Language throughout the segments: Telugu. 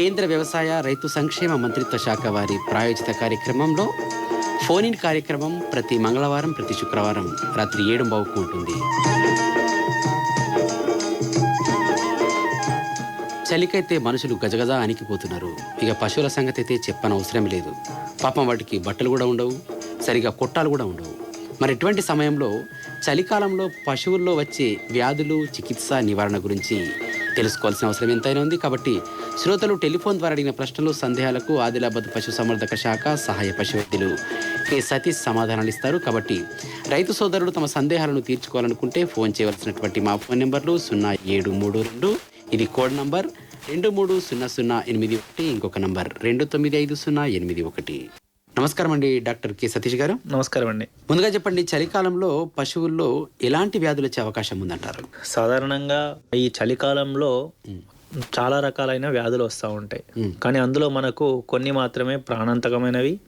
కేంద్ర వ్యవసాయ రైతు సంక్షేమ మంత్రిత్వ శాఖ వారి ప్రాయోజిత కార్యక్రమంలో ఫోన్ ఇన్ కార్యక్రమం ప్రతి మంగళవారం ప్రతి శుక్రవారం రాత్రి ఏడు బావుకు ఉంటుంది. చలికైతే మనుషులు గజగజ అణికిపోతున్నారు. ఇక పశువుల సంగతి అయితే చెప్పనవసరం లేదు. పాపం వాటికి బట్టలు కూడా ఉండవు సరిగా కొట్టాలు కూడా ఉండవు. మరి ఇటువంటి సమయంలో చలికాలంలో పశువుల్లో వచ్చే వ్యాధులు చికిత్స నివారణ గురించి తెలుసుకోవాల్సిన అవసరం ఎంతైనా ఉంది. కాబట్టి శ్రోతలు టెలిఫోన్ ద్వారా అడిగిన ప్రశ్నలు సందేహాలకు ఆదిలాబాద్ పశు సంవర్ధక శాఖ సహాయ పశు వైద్యులు కె. సతీష్ సమాధానాలు ఇస్తారు. కాబట్టి రైతు సోదరులు తమ సందేహాలను తీర్చుకోవాలనుకుంటే ఫోన్ చేయవలసినటువంటి మా ఫోన్ నెంబర్లు సున్నా ఏడు మూడు రెండు. ఇది కోడ్ నంబర్ రెండు మూడు సున్నా సున్నా ఎనిమిది ఒకటి. ఇంకొక నంబర్ రెండు తొమ్మిది ఐదు సున్నా ఎనిమిది ఒకటి. నమస్కారం అండి డాక్టర్ కె సతీష్ గారు. నమస్కారం అండి ముందుగా చెప్పండి చలికాలంలో పశువుల్లో ఎలాంటి వ్యాధులు వచ్చే అవకాశం ఉందంటారు? సాధారణంగా ఈ చలికాలంలో చాలా రకాలైన వ్యాధులు వస్తూ ఉంటాయి. కానీ అందులో మనకు కొన్ని మాత్రమే ప్రాణాంతకమైనవి.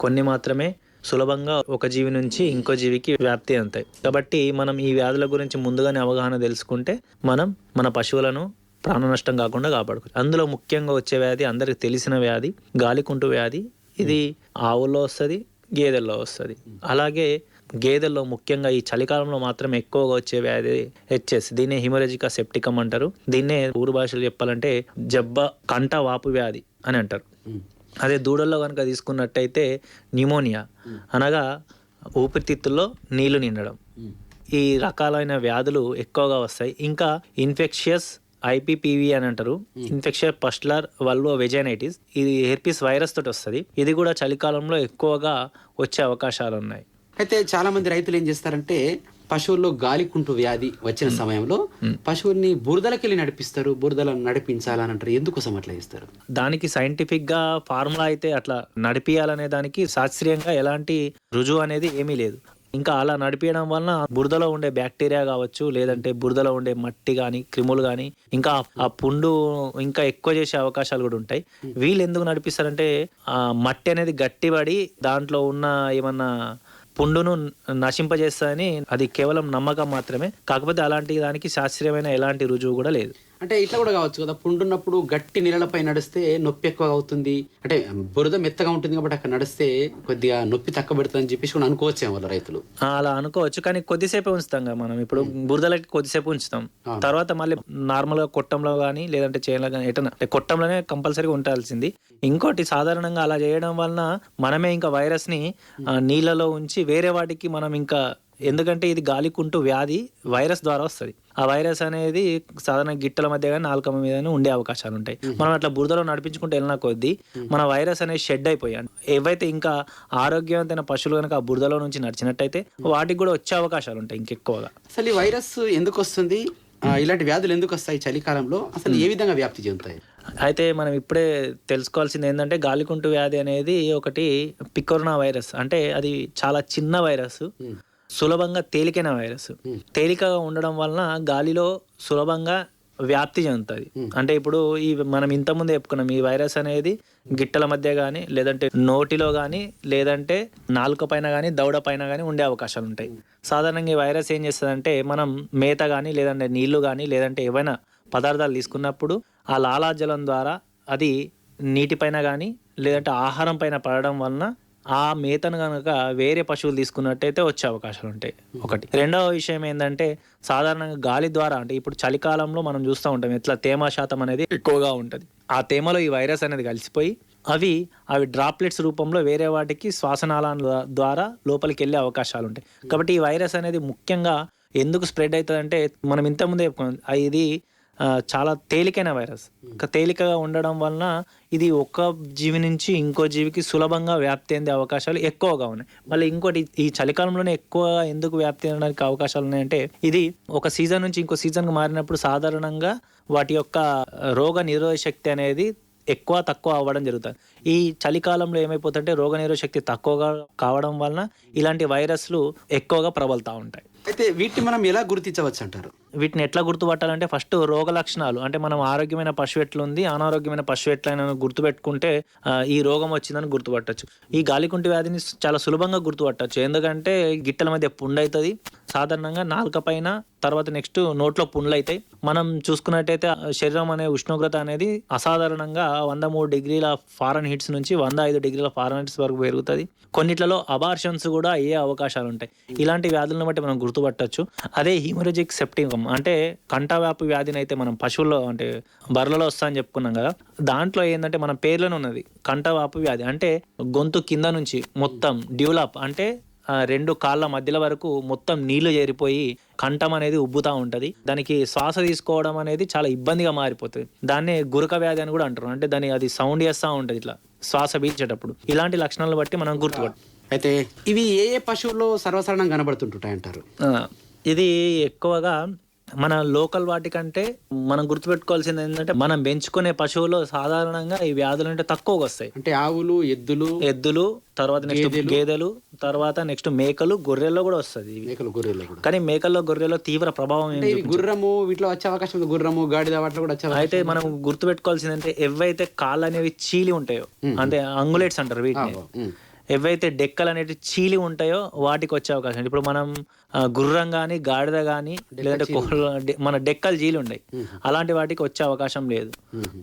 కొన్ని మాత్రమే సులభంగా ఒక జీవి నుంచి ఇంకో జీవికి వ్యాప్తి అవుతాయి కాబట్టి మనం ఈ వ్యాధుల గురించి ముందుగానే అవగాహన తెలుసుకుంటే మనం మన పశువులను ప్రాణ నష్టం కాకుండా కాపాడుకోవచ్చు. అందులో ముఖ్యంగా వచ్చే వ్యాధి అందరికి తెలిసిన వ్యాధి గాలికుంటు వ్యాధి ఇది ఆవుల్లో వస్తుంది గేదెల్లో వస్తుంది. అలాగే గేదెల్లో ముఖ్యంగా ఈ చలికాలంలో మాత్రమే ఎక్కువగా వచ్చే వ్యాధి హెచ్ఎస్ దీన్నే హిమోలజికా సెప్టికం అంటారు. దీన్నే ఊరు భాషలో చెప్పాలంటే జబ్బ కంట వాపు వ్యాధి అని అంటారు. అదే దూడల్లో కనుక తీసుకున్నట్టయితే న్యూమోనియా. అనగా ఊపిరితిత్తుల్లో నీళ్ళు నిండడం. ఈ రకాలైన వ్యాధులు ఎక్కువగా వస్తాయి. ఇంకా ఇన్ఫెక్షియస్ ఐపీపీవి అని అంటారు. Infection pustular vulvovaginitis. ఇది హెర్పిస్ వైరస్ తోటి వస్తుంది. ఇది కూడా చలికాలంలో ఎక్కువగా వచ్చే అవకాశాలు ఉన్నాయి. అయితే చాలా మంది రైతులు ఏం చేస్తారంటే పశువుల్లో గాలికుంటు వ్యాధి వచ్చిన సమయంలో పశువుల్ని బురదలకెళ్ళి నడిపిస్తారు బురదలను నడిపించాలని అంటారు. ఎందుకోసం అట్లా చేస్తారు? దానికి సైంటిఫిక్గా ఫార్ములా అయితే అట్లా నడిపియాలనే దానికి శాస్త్రీయంగా ఎలాంటి రుజువు అనేది ఏమీ లేదు. ఇంకా అలా నడిపించడం వలన బురదలో ఉండే బ్యాక్టీరియా కావచ్చు లేదంటే బురదలో ఉండే మట్టి కానీ క్రిములు కానీ ఇంకా ఆ పుండు ఇంకా ఎక్కువ చేసే అవకాశాలు కూడా ఉంటాయి. వీళ్ళు ఎందుకు నడిపిస్తారంటే ఆ మట్టి అనేది గట్టిపడి దాంట్లో ఉన్న ఏమన్నా పుండును నశింపజేస్తాయని అది కేవలం నమ్మకం మాత్రమే. కాకపోతే అలాంటి దానికి శాస్త్రీయమైన ఎలాంటి రుజువు కూడా లేదు. అంటే ఇట్లా కూడా కావచ్చు కదా పుండున్నప్పుడు గట్టి నీళ్ళపై నడిస్తే నొప్పి ఎక్కువ అవుతుంది. అంటే బురద మెత్తగా ఉంటుంది కాబట్టి అక్కడ నడిస్తే కొద్దిగా నొప్పి తక్కువ పెడుతుంది అని చెప్పేసి కూడా అనుకోవచ్చేమో వాళ్ళ రైతులు. అలా అనుకోవచ్చు కానీ కొద్దిసేపే ఉంచుతాం కదా మనం. ఇప్పుడు బురదలకి కొద్దిసేపు ఉంచుతాం. తర్వాత మళ్ళీ నార్మల్గా కొట్టంలో కానీ లేదంటే చేనులో కానీ ఎటన అంటే కొట్టంలోనే కంపల్సరీగా ఉండాల్సింది. ఇంకోటి సాధారణంగా అలా చేయడం వలన మనమే ఇంకా వైరస్ని నీళ్ళలో ఉంచి వేరే వాటికి మనం ఇంకా ఎందుకంటే ఇది గాలికుంటూ వ్యాధి వైరస్ ద్వారా వస్తుంది. ఆ వైరస్ అనేది సాధారణ గిట్టల మధ్య కానీ నాలుక మీద కానీ ఉండే అవకాశాలు ఉంటాయి. మనం అట్లా బురదలో నడిపించుకుంటూ వెళ్ళిన కొద్దీ మన వైరస్ అనేది షెడ్ అయిపోయాయి ఏవైతే ఇంకా ఆరోగ్యవంతమైన పశువులు కనుక ఆ బురదలో నుంచి నడిచినట్టయితే వాటికి కూడా వచ్చే అవకాశాలు ఉంటాయి ఇంకెక్కువగా. అసలు ఈ వైరస్ ఎందుకు వస్తుంది? ఇలాంటి వ్యాధులు ఎందుకు వస్తాయి చలికాలంలో? అసలు ఏ విధంగా వ్యాప్తి చెందుతాయి? అయితే మనం ఇప్పుడే తెలుసుకోవాల్సింది ఏంటంటే గాలికుంటు వ్యాధి అనేది ఒకటి పికోర్నా వైరస్. అంటే అది చాలా చిన్న వైరస్. సులభంగా తేలికైన వైరస్. తేలికగా ఉండడం వలన గాలిలో సులభంగా వ్యాప్తి చెందుతుంది. అంటే ఇప్పుడు ఈ మనం ఇంతకుముందు చెప్పుకున్నాం ఈ వైరస్ అనేది గిట్టల మధ్య కానీ లేదంటే నోటిలో కానీ లేదంటే నాలుక పైన కానీ దవడ పైన కానీ ఉండే అవకాశాలు ఉంటాయి. సాధారణంగా ఈ వైరస్ ఏం చేస్తుందంటే మనం మేత కానీ లేదంటే నీళ్ళు కానీ లేదంటే ఏవైనా పదార్థాలు తీసుకున్నప్పుడు ఆ లాలాజలం ద్వారా అది నీటిపైన కానీ లేదంటే ఆహారం పైన పడడం వలన ఆ మేతను కనుక వేరే పశువులు తీసుకున్నట్టయితే వచ్చే అవకాశాలు ఉంటాయి. ఒకటి. రెండవ విషయం ఏంటంటే సాధారణంగా గాలి ద్వారా అంటే ఇప్పుడు చలికాలంలో మనం చూస్తూ ఉంటాం ఎట్లా తేమ శాతం అనేది ఎక్కువగా ఉంటుంది. ఆ తేమలో ఈ వైరస్ అనేది కలిసిపోయి అవి అవి డ్రాప్లెట్స్ రూపంలో వేరే వాటికి శ్వాసనాళాల ద్వారా లోపలికి వెళ్ళే అవకాశాలు ఉంటాయి. కాబట్టి ఈ వైరస్ అనేది ముఖ్యంగా ఎందుకు స్ప్రెడ్ అవుతుంది అంటే మనం ఇంతకుముందే ఇది చాలా తేలికైన వైరస్. తేలికగా ఉండడం వలన ఇది ఒక జీవి నుంచి ఇంకో జీవికి సులభంగా వ్యాప్తి అందే అవకాశాలు ఎక్కువగా ఉన్నాయి. మళ్ళీ ఇంకోటి ఈ చలికాలంలోనే ఎక్కువగా ఎందుకు వ్యాప్తి అవడానికి అవకాశాలు ఉన్నాయంటే ఇది ఒక సీజన్ నుంచి ఇంకో సీజన్కి మారినప్పుడు సాధారణంగా వాటి యొక్క రోగ నిరోధక శక్తి అనేది ఎక్కువ తక్కువ అవ్వడం జరుగుతుంది. ఈ చలికాలంలో ఏమైపోతుంటే రోగనిరోధక శక్తి తక్కువగా కావడం వలన ఇలాంటి వైరస్లు ఎక్కువగా ప్రబలుతూ ఉంటాయి. అయితే వీటిని మనం ఎలా గుర్తించవచ్చు అంటారు వీటిని ఎట్లా గుర్తుపట్టాలంటే ఫస్ట్ రోగ లక్షణాలు అంటే మనం ఆరోగ్యమైన పశువు ఎట్లుంది అనారోగ్యమైన పశువు ఎట్లయినా గుర్తుపెట్టుకుంటే ఈ రోగం వచ్చిందని గుర్తుపట్టచ్చు. ఈ గాలికుంటి వ్యాధిని చాలా సులభంగా గుర్తుపట్టచ్చు. ఎందుకంటే గిట్టల మధ్య పుండు అవుతుంది సాధారణంగా నాలుక పైన తర్వాత నెక్స్ట్ నోట్లో పుండ్లు అవుతాయి మనం చూసుకున్నట్టయితే శరీరం అనే ఉష్ణోగ్రత అనేది అసాధారణంగా వంద మూడు డిగ్రీల ఫారెన్ హిట్స్ నుంచి వంద ఐదు డిగ్రీల ఫారెన్ హిట్స్ వరకు పెరుగుతుంది. కొన్నిట్లలో అబార్షన్స్ కూడా అయ్యే అవకాశాలు ఉంటాయి ఇలాంటి వ్యాధులను బట్టి మనం గుర్తుపట్టచ్చు అదే హీమోరజిక్ సెప్టికం అంటే కంఠవ్యాపు వ్యాధిని అయితే మనం పశువుల్లో అంటే బర్రెలలో వస్తా అని చెప్పుకున్నాం కదా దాంట్లో ఏంటంటే మన పేర్లోనే ఉన్నది. కంటవాపు వ్యాధి. అంటే గొంతు కింద నుంచి మొత్తం డ్యూలాప్ అంటే రెండు కాళ్ళ మధ్యల వరకు మొత్తం నీళ్ళు చేరిపోయి కంఠం అనేది ఉబ్బుతా ఉంటుంది. దానికి శ్వాస తీసుకోవడం అనేది చాలా ఇబ్బందిగా మారిపోతుంది. దాన్నే గురక వ్యాధి అని కూడా అంటారు. అంటే దాని అది సౌండ్ చేస్తూ ఉంటుంది ఇట్లా శ్వాస పీల్చేటప్పుడు. ఇలాంటి లక్షణాలను బట్టి మనం గుర్తుపట్టు అయితే ఇవి ఏ ఏ పశువుల్లో సర్వసాధారణంగా కనబడుతుంటాయి అంటారు ఆ, ఇది ఎక్కువగా మన లోకల్ వాటికంటే మనం గుర్తుపెట్టుకోవాల్సింది ఏంటంటే మనం పెంచుకునే పశువులు సాధారణంగా ఈ వ్యాధులు అంటే తక్కువగా వస్తాయి. అంటే ఆవులు ఎద్దులు ఎద్దులు తర్వాత నెక్స్ట్ గేదెలు. తర్వాత నెక్స్ట్ మేకలు గొర్రెల్లో కూడా వస్తుంది ఇవి. మేకలు గొర్రెలు కూడా. కానీ మేకల్లో గొర్రెల్లో తీవ్ర ప్రభావం గుర్రము వీటిలో వచ్చే అవకాశం ఉంది. గుర్రము గాడిద వాటిలో కూడా వచ్చే అయితే మనం గుర్తుపెట్టుకోవాల్సింది అంటే ఎవైతే కాళ్ళు అనేవి చీలి ఉంటాయో అంటే అంగులేట్స్ అంటారు వీటిని. ఎవైతే డెక్కలు అనేవి చీలి ఉంటాయో వాటికి వచ్చే అవకాశం. ఇప్పుడు మనం గుర్రం కానీ గాడిద కానీ లేదంటే మన డెక్కలు చీలి ఉన్నాయి అలాంటి వాటికి వచ్చే అవకాశం లేదు.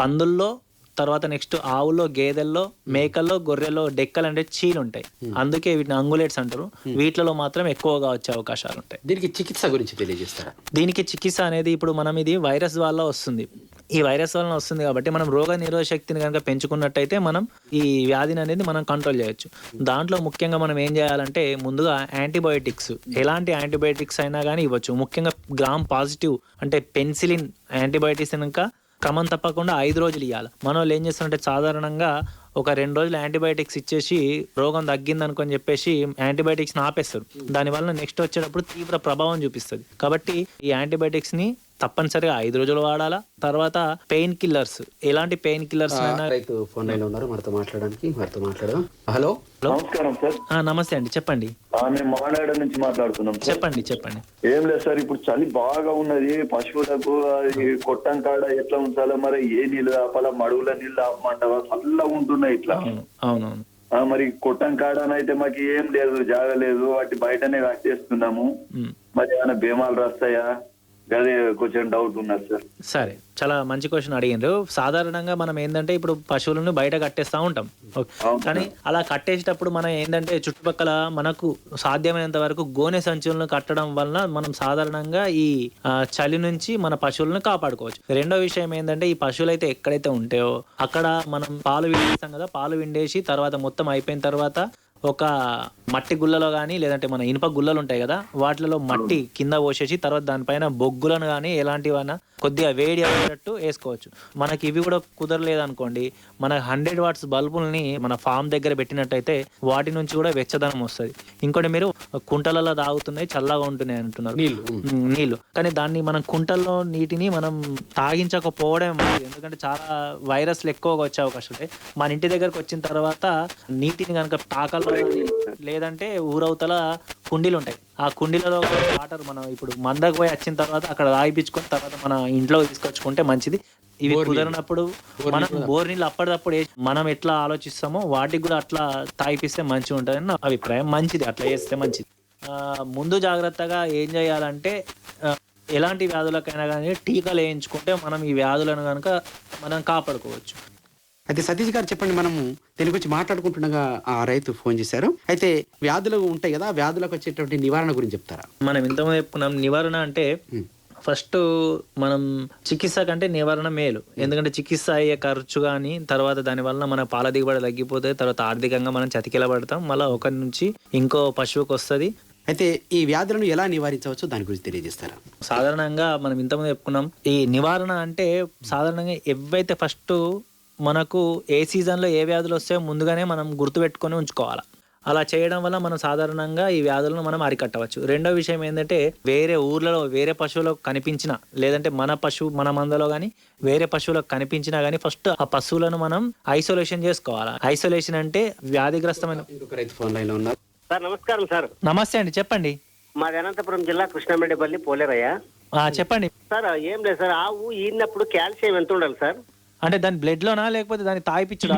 పందుల్లో తర్వాత నెక్స్ట్ ఆవులో గేదెల్లో మేకల్లో గొర్రెల్లో డెక్కలు అంటే చీలు ఉంటాయి. అందుకే వీటిని అంగులేట్స్ అంటారు. వీటిలో మాత్రం ఎక్కువగా వచ్చే అవకాశాలు ఉంటాయి. దీనికి చికిత్స గురించి తెలియజేస్తారా? దీనికి చికిత్స అనేది ఇప్పుడు మనం ఇది వైరస్ వల్ల వస్తుంది. ఈ వైరస్ వలన వస్తుంది కాబట్టి మనం రోగ నిరోధ శక్తిని కనుక పెంచుకున్నట్టయితే మనం ఈ వ్యాధిని అనేది మనం కంట్రోల్ చేయొచ్చు. దాంట్లో ముఖ్యంగా మనం ఏం చేయాలంటే ముందుగా యాంటీబయోటిక్స్ ఎలాంటి యాంటీబయోటిక్స్ అయినా కానీ ఇవ్వచ్చు. ముఖ్యంగా గ్రామ్ పాజిటివ్ అంటే పెన్సిలిన్ యాంటీబయోటిక్స్ కనుక క్రమం తప్పకుండా ఐదు రోజులు ఇవ్వాలి మన వాళ్ళు ఏం చేస్తారంటే సాధారణంగా ఒక రెండు రోజులు యాంటీబయాటిక్స్ ఇచ్చేసి రోగం తగ్గింది అనుకొని చెప్పేసి యాంటీబయాటిక్స్ ఆపేస్తారు. దానివల్ల నెక్స్ట్ వచ్చేటప్పుడు తీవ్ర ప్రభావం చూపిస్తుంది. కాబట్టి ఈ యాంటీబయాటిక్స్ని తప్పనిసరిగా ఐదు రోజులు వాడాలా? తర్వాత పెయిన్ కిల్లర్స్. ఎలాంటి పెయిన్ కిల్లర్స్ అయినా రైతు ఫోన్ లైన్లో ఉన్నారు. మనతో మాట్లాడడానికి వారితో మాట్లాడదాం. హలో? నమస్కారం సార్. ఆ, నమస్తే అండి. చెప్పండి. ఆ, మేము మానాడ నుంచి మాట్లాడుతున్నాం చెప్పండి చెప్పండి. ఏం లేదు సార్. ఇప్పుడు చలి బాగా ఉన్నది. పశువులకు అది కొట్టం కాడ ఎట్లా ఉంచాలో మరి ఏ నీళ్ళు ఆపాలా? మడుగుల నీళ్ళు ఆపమంటావా? చల్లగా ఉంటున్నాయి ఇట్లా. అవును అవునవును. ఆ, మరి కొట్టం కాడనైతే మాకు ఏం లేదు జాగ లేదు వాటి బయటనే కట్టేస్తున్నాము. మరి ఏమైనా భీమాలు రాస్తాయా? అదే కొంచెం డౌట్ ఉన్నది సార్ సరే చాలా మంచి క్వశ్చన్ అడిగిండ్రు. సాధారణంగా మనం ఏంటంటే ఇప్పుడు పశువులను బయట కట్టేస్తా ఉంటాం. కానీ అలా కట్టేసేటప్పుడు మనం ఏంటంటే చుట్టుపక్కల మనకు సాధ్యమైనంత వరకు గోనె సంచులను కట్టడం వలన మనం సాధారణంగా ఈ చలి నుంచి మన పశువులను కాపాడుకోవచ్చు. రెండో విషయం ఏంటంటే ఈ పశువులు అయితే ఎక్కడైతే ఉంటాయో అక్కడ మనం పాలు విండేస్తాం కదా పాలు విండేసి తర్వాత మొత్తం అయిపోయిన తర్వాత ఒక మట్టి గుల్లలో కానీ లేదంటే మన ఇనుప గుల్లలు ఉంటాయి కదా వాటిలో మట్టి కింద పోసేసి తర్వాత దానిపైన బొగ్గులను కానీ ఎలాంటివైనా కొద్దిగా వేడి అయ్యేటట్టు వేసుకోవచ్చు. మనకి ఇవి కూడా కుదరలేదు అనుకోండి మన హండ్రెడ్ వాట్స్ బల్బుల్ని మన ఫామ్ దగ్గర పెట్టినట్టయితే వాటి నుంచి కూడా వెచ్చదనం వస్తుంది. ఇంకోటి మీరు కుంటలలో తాగుతున్నాయి చల్లగా ఉంటున్నాయి అంటున్నారు. నీళ్ళు నీళ్ళు కానీ దాన్ని మనం కుంటల్లో నీటిని మనం తాగించకపోవడం ఎందుకంటే చాలా వైరస్లు ఎక్కువగా వచ్చే అవకాశం ఉంటాయి. మన ఇంటి దగ్గరకు వచ్చిన తర్వాత నీటిని కనుక తాకల్లో కానీ లేదంటే ఊరవతల కుండీలు ఉంటాయి ఆ కుండీలలో వాటర్ మనం ఇప్పుడు మందకు పోయి వచ్చిన తర్వాత అక్కడ తాగిపించుకొని తర్వాత మన ఇంట్లో తీసుకొచ్చుకుంటే మంచిది. ఇవి కుదరినప్పుడు మనం బోర్ నీళ్ళు అప్పటిదప్పుడు మనం ఎట్లా ఆలోచిస్తామో వాటికి కూడా అట్లా తాగిపిస్తే మంచిగా ఉంటుందని నా అభిప్రాయం. మంచిది అట్లా చేస్తే మంచిది. ముందు జాగ్రత్తగా ఏం చేయాలంటే ఎలాంటి వ్యాధులకైనా కానీ టీకాలు వేయించుకుంటే మనం ఈ వ్యాధులను కనుక మనం కాపాడుకోవచ్చు. అయితే సతీష్ గారు చెప్పండి మనము దీని గురించి మాట్లాడుకుంటుండగా ఆ రైతు ఫోన్ చేశారు. అయితే వ్యాధులు ఉంటాయి కదా వ్యాధులకు వచ్చేటువంటి నివారణ గురించి చెప్తారా? మనం ఇంతకుముందు చెప్పుకున్నాం నివారణ అంటే. ఫస్ట్ మనం చికిత్స కంటే నివారణ మేలు. ఎందుకంటే చికిత్స అయ్యే ఖర్చు కానీ తర్వాత దాని వలన మన పాల దిగుబడి తగ్గిపోతుంది తర్వాత ఆర్థికంగా మనం చతికిల పడతాం మళ్ళీ ఒకరి నుంచి ఇంకో పశువుకి వస్తుంది. అయితే ఈ వ్యాధులను ఎలా నివారించవచ్చు? దాని గురించి తెలియజేస్తారా? సాధారణంగా మనం ఇంతకుముందు చెప్పుకున్నాం ఈ నివారణ అంటే సాధారణంగా ఎవైతే ఫస్ట్ మనకు ఏ సీజన్లో ఏ వ్యాధులు వస్తాయో ముందుగానే మనం గుర్తుపెట్టుకొని ఉంచుకోవాలి. అలా చేయడం వల్ల మనం సాధారణంగా ఈ వ్యాధులను మనం అరికట్టవచ్చు. రెండో విషయం ఏంటంటే వేరే ఊర్లలో వేరే పశువులకు కనిపించిన లేదంటే మన పశువు మన మందలో కానీ వేరే పశువులకు కనిపించినా కానీ ఫస్ట్ ఆ పశువులను మనం ఐసోలేషన్ చేసుకోవాలి. ఐసోలేషన్ అంటే వ్యాధిగ్రస్తమైన ఇంకొక రైతు ఫోన్ లైన్లో ఉన్నారు. సార్ నమస్కారం సార్. నమస్తే అండి చెప్పండి. మాది అనంతపురం జిల్లా కృష్ణారెడ్డిపల్లి పోలేరయ్య. ఆ, చెప్పండి. సార్ ఏం లేదు సార్ ఆవు ఈనప్పుడు కాల్షియం ఎంత ఉండాలి సార్? అంటే దాని బ్లడ్లోనా లేకపోతే దాని తాయిపిచ్చుడా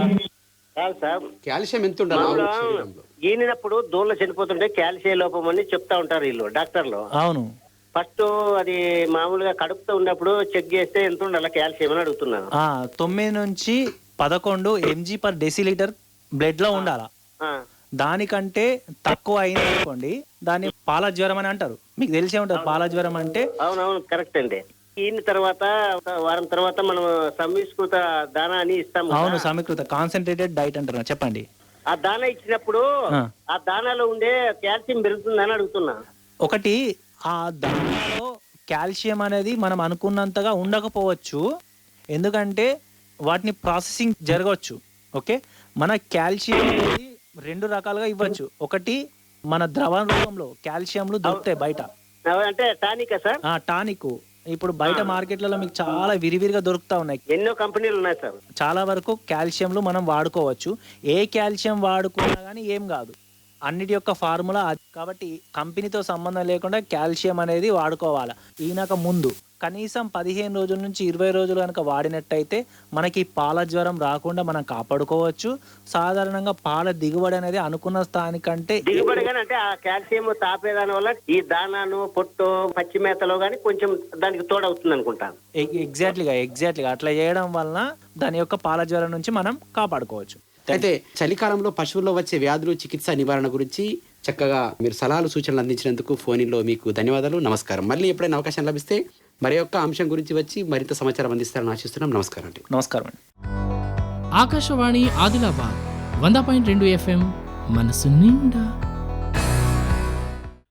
కాదు సార్. కాల్షియం ఎంత ఉండాలి? ఈనినప్పుడు దూడలు చనిపోతుంటే కాల్షియం లోపం అని చెప్తా ఉంటారు వీళ్ళు డాక్టర్లు. అవును. ఫస్ట్ అది మామూలుగా కడుపుతో ఉన్నప్పుడు చెక్ చేస్తే ఎంత ఉండాలి కాల్షియం అని అడుగుతున్నాను ఆ, తొమ్మిది నుంచి పదకొండు ఎంజీ పర్ డెసిలీటర్ బ్లడ్లో ఉండాలా? ఆ, దానికంటే తక్కువ అయింది అనుకోండి దాన్ని పాల జ్వరం అని అంటారు. మీకు తెలిసే ఉంటుంది పాల జ్వరం అంటే? అవునవును కరెక్ట్ అండి. ఈయన తర్వాత ఒక వారం తర్వాత మనం సంస్కృత దానా అని ఇస్తాం. అవును సమీకృత కాన్సన్ట్రేటెడ్ డైట్ అంటారు చెప్పండి. ఆ దానా ఇచ్చినప్పుడు ఆ. దానాలో ఉండే కాల్షియం పెరుగుతుందని అడుగుతున్నా. ఒకటి ఆ దానిలో కాల్షియం అనేది మనం అనుకున్నంతగా ఉండకపోవచ్చు. ఎందుకంటే వాటిని ప్రాసెసింగ్ జరగవచ్చు. ఓకే? మన కాల్షియం అనేది రెండు రకాలుగా ఇవ్వచ్చు. ఒకటి మన ద్రవ రూపంలో కాల్షియంలు దొరుకుతాయి బయట. అంటే టానికా సార్? ఆ టానిక్. ఇప్పుడు బయట మార్కెట్లలో మీకు చాలా విరివిరిగా దొరుకుతా ఉన్నాయి. ఎన్నో కంపెనీలు ఉన్నాయి సార్. చాలా వరకు కాల్షియంలు మనం వాడుకోవచ్చు. ఏ కాల్షియం వాడుకున్నా కానీ ఏం కాదు. అన్నిటి యొక్క ఫార్ములా అది. కాబట్టి కంపెనీతో సంబంధం లేకుండా కాల్షియం అనేది వాడుకోవాలి. ఈనక ముందు కనీసం పదిహేను రోజుల నుంచి ఇరవై రోజులు కనుక వాడినట్టయితే మనకి పాల జ్వరం రాకుండా మనం కాపాడుకోవచ్చు. సాధారణంగా పాల దిగుబడి అనేది అనుకున్న స్థానికంటే దిగుబడి కానీ అంటే ఆ కాల్షియం తాపేదాని వల్ల ఈ దానాను పొట్టు పచ్చి మేతలో కానీ కొంచెం దానికి తోడవుతుంది అనుకుంటాను. ఎగ్జాక్ట్లీగా ఎగ్జాక్ట్లీగా అట్లా చేయడం వలన దాని యొక్క పాల జ్వరం నుంచి మనం కాపాడుకోవచ్చు. అయితే చలికాలంలో పశువుల్లో వచ్చే వ్యాధులు చికిత్స నివారణ గురించి చక్కగా మీరు సలహాలు సూచనలు అందించినందుకు ఫోన్లో మీకు ధన్యవాదాలు. నమస్కారం. మళ్ళీ ఎప్పుడైనా అవకాశం లభిస్తే మరి యొక్క అంశం గురించి వచ్చి మరింత సమాచారం అందిస్తారని ఆశిస్తున్నాం. నమస్కారం అండి. నమస్కారం అండి. ఆకాశవాణి ఆదిలాబాద్ వంద పాయింట్ రెండు ఎఫ్ఎం. మనసు నిండా